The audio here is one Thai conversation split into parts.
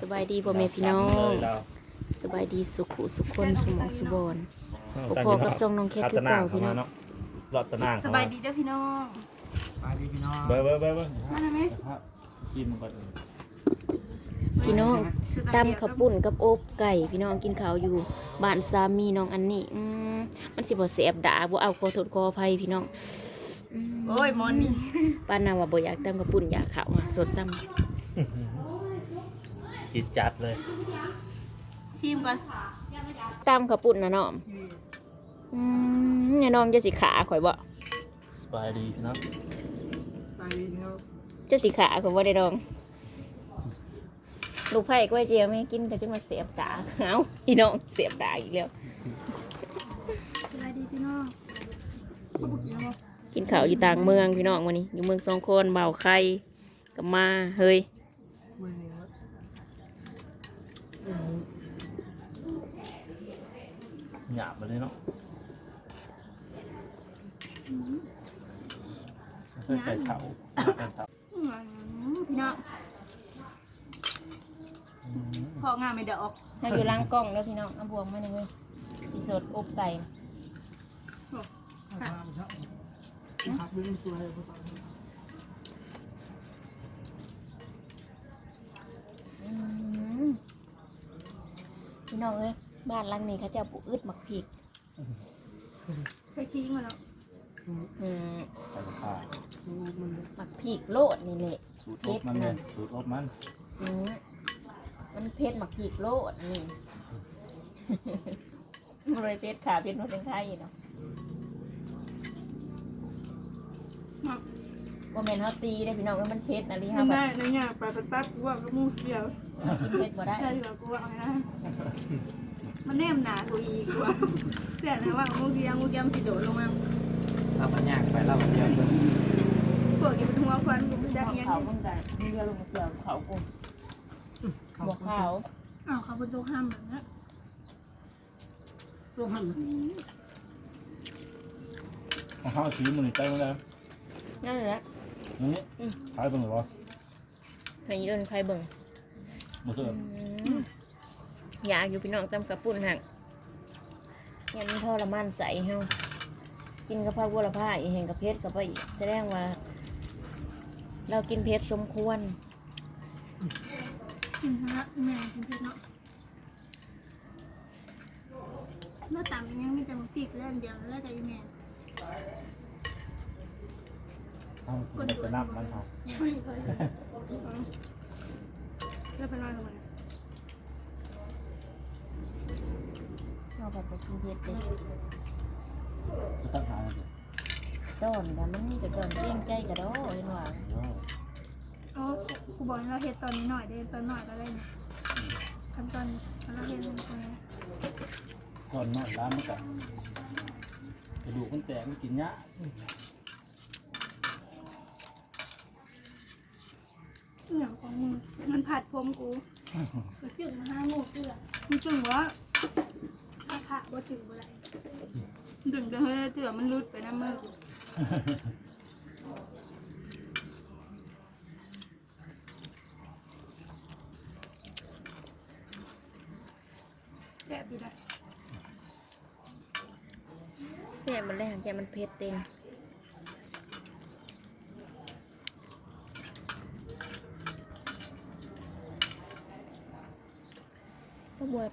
สบายดีพ่อแม่พี่น้องเลยเราสบายดีสุขุสุขคนสุหมองสุบอนเพอๆกับทรงน้องเคสคือเก่าพี่น้องเนาะรอดตะนางสบายดีเด้อพี่น้องไปดีพี่น้องเบอร์เบอร์เบอร์เบอร์มาได้ไหมครับกินมันก่อนพี่น้องตำขับปุ่นกับโอบไก่พี่น้องกินข้าวอยู่บ้านสามีน้องอันนี้อืมมันสิบ่แสบดาบ่เอาขอโทษขออภัยพี่น้องอืมโอ้ยมอนนี่ป้านาว่าบ่อยากตำขับปุ่นอยากข้าวอะสดต กินจัดเลย ชิมก่อนำตำขับปุ่นนะน้องอืมเนี่ยน้องจะสิขาข่อยบ่สบายดีพี่น้องไปดีพี่น้องจะสิขาข่อยบ่ได้ดอง ลูกไผ่กล้วยเจียวไม่กินแต่จะมาเสียบตาเอ้าพี่น้องเสียบตาอีกแล้ว สบายดีพี่น้องกินข้าวอยู่ต่างเมืองพี่น้องวันนี้ อยู่เมืองสองคนเบาวไข่กับมาเฮ้ย มือเหนียว หยาบไปเลยเนาะเพื่ไก่เผาไก่เผาพี่น้องพองามไม่เดออกเราอยู่ล้างกล้องแล้วพี่น้องเอาบวงมาหนึ่งเลยสีสดอบไก่อืม พี่น้องเอ้ยบ้านหลังนี้เขาจะปลูกอึดหมักพริกใส่กิ้งมาแล้วอืมไก่ข้าวดูมันหมักพริกโลดนี่แหละสูตรอบมันเลยสูตรอบมันอืมมันเพชรหมักพริกโลดนี่มันเลยเพชรขาเพชรมันเป็นไข่เนาะมาว่าแม่นเขาตีได้พี่น้องเอ้ยมันเพชรนะลิในฮะแบแม่บในเนี่ยไปเป็นแป๊บกูว่าก็มูเดียว กินเพชรบ่ได้ได้ดีกว่ากูว่าเอาไงนะมันแนมหนากูอีกกูว่าเสียนะว่างูเดียวงูเดียวมันสิโดดลงมาเราปัญญาไปเราเดียวเลยพวกนี้เป็นหัวควันกูไม่ได้เขายังเขาเหมือนกันมึงเรียกลงมาเสือเขากูบวกขาวอ้าวเขาเป็นตัวห้ามแบบนี้ต้องหันของข้าวสีมันใจมันเลยนั่นแหละนี่ขายเป็นหรอให้ยืนใครเบิ่ง มาเถอะอืมอยากอยู่พี่น้องตำกระปุ่นหักยันทรมานใส่เฮากินกระเพราบัวละผ้าอีกแห่งกระเพชรกับไปอีกแสดงว่า เรากินเพชรสมควรกินฮะแม่กินเผ็ดเนาะเมื่อต่ำยังมีแต่มาปีกเล่นเดียวแล้วแต่อีแม่ข้าวมันจะนับมันเอา แล้วไปนอนลงมาเราแบบไปกินเพชรเลยจะตั้งหาเลยต้นแต่มันนี่ก็ต้นเลี้ยงใจกระโดดเห็นว่าอ๋อครูบอกให้เราเฮ็ดตอนนี้หน่อยเด้ตอนหน่อยก็ได้นะขั้นตอนเราเฮ็ดตรงนี้ก่อนนอนร้านมันกับกระดูกมันแตกมันกินยะ อย่างของมึงมันผัดผมกูก็จึงมาห้าโมงเกลือมึงจึงว่าถ้าผักว่าจึงบ่ได้ดึงจะเฮ้ยเตือมันรุดไปน้ำมือกูแซ่บดีนะเสียมันแรงแต่มันเพชรเต็ง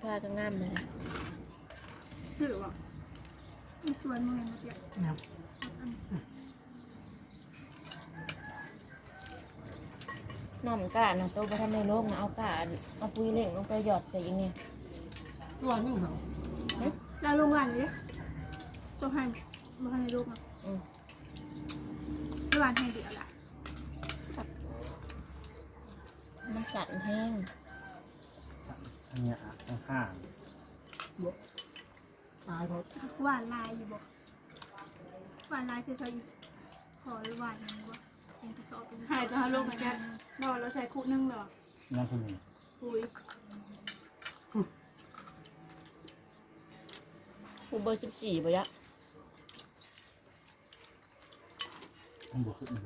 ก็บวยพาก็งามเลยนะถือว่ามีส่วนมึงนะเจ๊เนี่ยน้อมกานะโตประทันในโลกนะเอากาเอาปุยเล่งลงไปหยอดใส่อยังเนี้ยตัวนี่เหรอแล้วโรงงานนี้ต้องให้มาให้ลูกอะอืมที่บ้านให้เดียวละมันสั่นแห้ง เนี่ยข้างตายเพราะหวานลายอยู่บ่หวานลายคือเขาอีกขอหรือหวานยังบ่เป็นกระสอบเป็นหายจะให้ลูกนะจ๊ะนอนแล้วใส่คุกนึ่งเหรอๆนั่นคือหนึ่งปุยคูเบอร์สิบสี่ปะยะมันบวกขึ้นมัน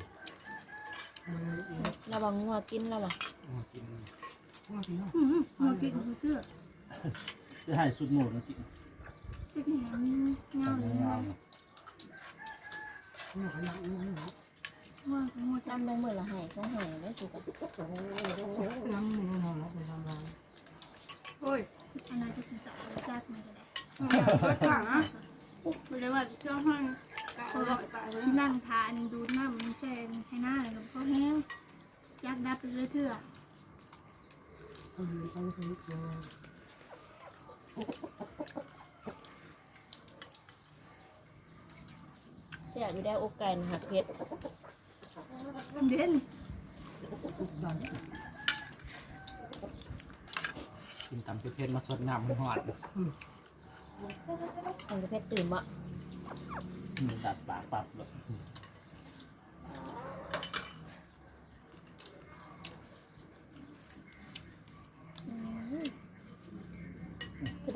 ระวังงัวกินแล้ววะมากิน ว่าสิเนาะมากินเสื้อจะให้สุดโหนดมากินเป็นแหนเงาเลยงานเนี่ยเขาอยากรู้เนาะว่าโมจำได้เมื่อละห้เขาให้ได้สุกอะยังมึงนอนรับไปทำงานโอ้ยอันนั้นก็สิต่อจากมันก็ได้ก็ถังอะไม่ได้ว่าชอบให้อร่อยไปเลยที่นั่งทานดูดน้ำมันแจงให้หน้าแล้วก็แห้งยักดับไปเรื่อยเถื่อ เขาอยู่เขาเคยเจอเสียอยู่ได้อกไก่นะหักเพชรเด่นทุกด้านกินตำเพชรมาสดน้ำหอดมันจะเพชรตื่นบ่มันดัดปากปับเลย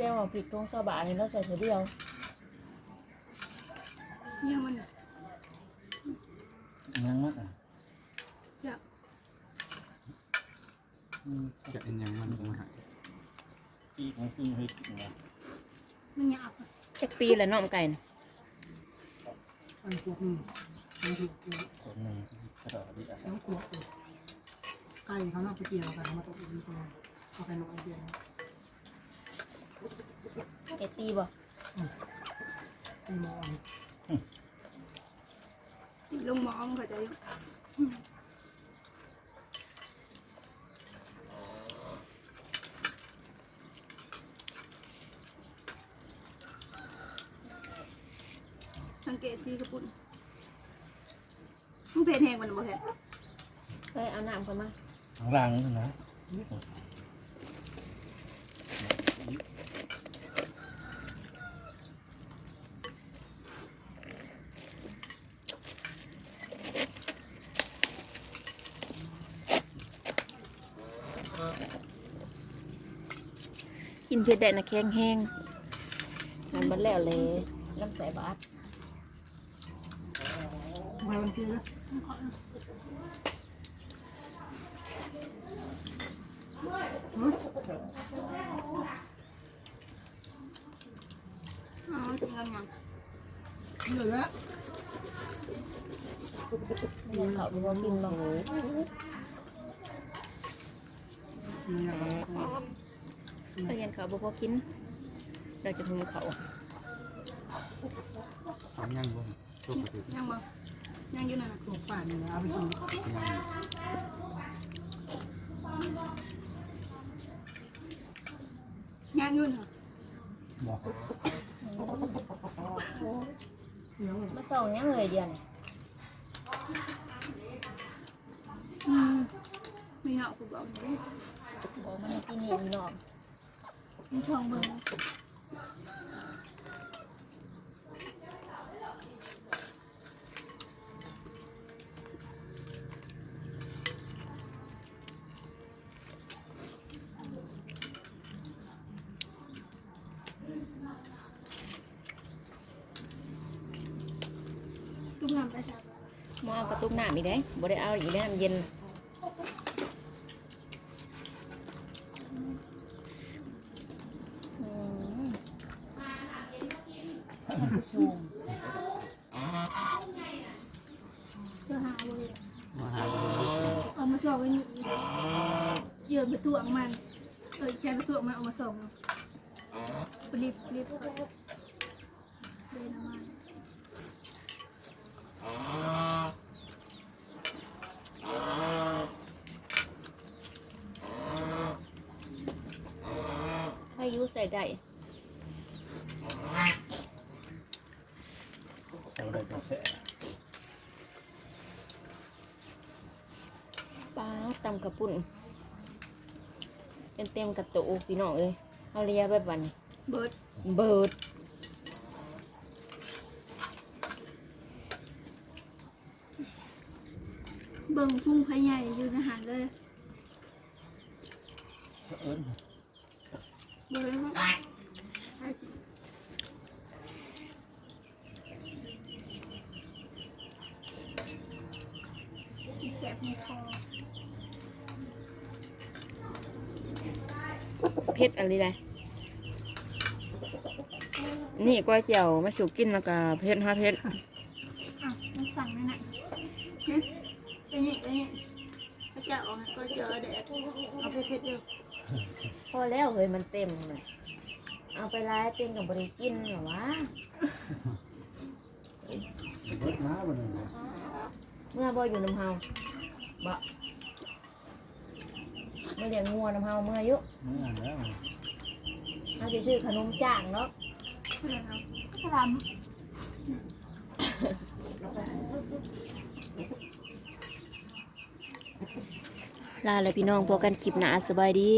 คือได้ว่าผิดตรงสบายนี่เราใส่เสียเดียวเนี่ยมันยังมั้งอะจะจะเป็นยังมันคงหายปีกมันขึ้นให้กินนะมันยาบจักปีแหละน้อมไก่น่ะอันพวนึงมันถูกคนหนึ่งกระโดดดีอะไก่เขาน่าไปเกี่ยวกันมาตกอีกตัวเอาไก่นอนเดียว ตีบ่ตีมองลงมองเขาจสังเกตที่กระปุ่นมันเพลแหงมันบ่เห็นเฮ้ยเอาน้ำเข้ามาข้างล่างนั่นนะ กินเพชรได้นะแข็งแห้งมันบัดแล้วเลยน้ำใส่บาทมาวันที่แล้วอ๋อจริงแล้วยังเหลือแล้วเลี้ยงเขาดูว่ากินบ่เหลือ อย่างเลี้ยงเขาบ่พอกิน เราจะหุงเขาทำยังบ่ตัวปกติยังบ่ยังอยู่นั่นน่ะตัวป่านนี่เอาไปกินยังยังอยู่น่ะบอกเดี๋ยวมาส่องยังเลยเดียวนี่อืมมีเหากูบอกอยู่บอกมันกินเห็นนอม มันทองเบิ่งตุ้มน้ำไปซะมเอากระตุกน้ำอีกได้บ่ได้เอาอีกได้น้ำเย็น ชูมเพื่อหาเลยมาหาเอามาสอบไว้อยู่เยื่อนไปตวงมัน เออแค่ไปตวงมันเอามาส่งรีบรีบเดินมาใครอยุใส่ได้ เอาได้กระแส ปลา ตำกระปุ่นเต็มเต็มๆกระตุกพี่น้องเอ้ยเอาเรียแบบวันนี้เบิดเบิดเบิ่งพุ่งพายใหญ่อยู่ในหันเลยเอิ้นเบิดแล้วก็ให้กิน แสบในคอ เผ็ดอะไรได้นี่ก้อยเจียวมาสุกกินแล้วก็เผ็ดฮะเผ็ดอะมันสั่งนั่นน่ะไอ้นี่ไอ้นี่พระเจ้าเอาให้ก็เจอแดดเอาไปเพชรเด้อพอแล้วเฮ้ยมันเต็มเลยเอาไปร้ายเต็มกับบริกินเหรอวะเบิดน้าบ่นึงเมื่อบ่อยู่น้ำเฮาบ่เมื่อเลี้ยงงัวน้ำเฮาเมื่ออายุไม่อ่านแล้วเอาจะซื้อขนมจ้างเนาะเพื่อนเราฉลามลาเลยพี่น้องพอกันคลิปหนาสบายดี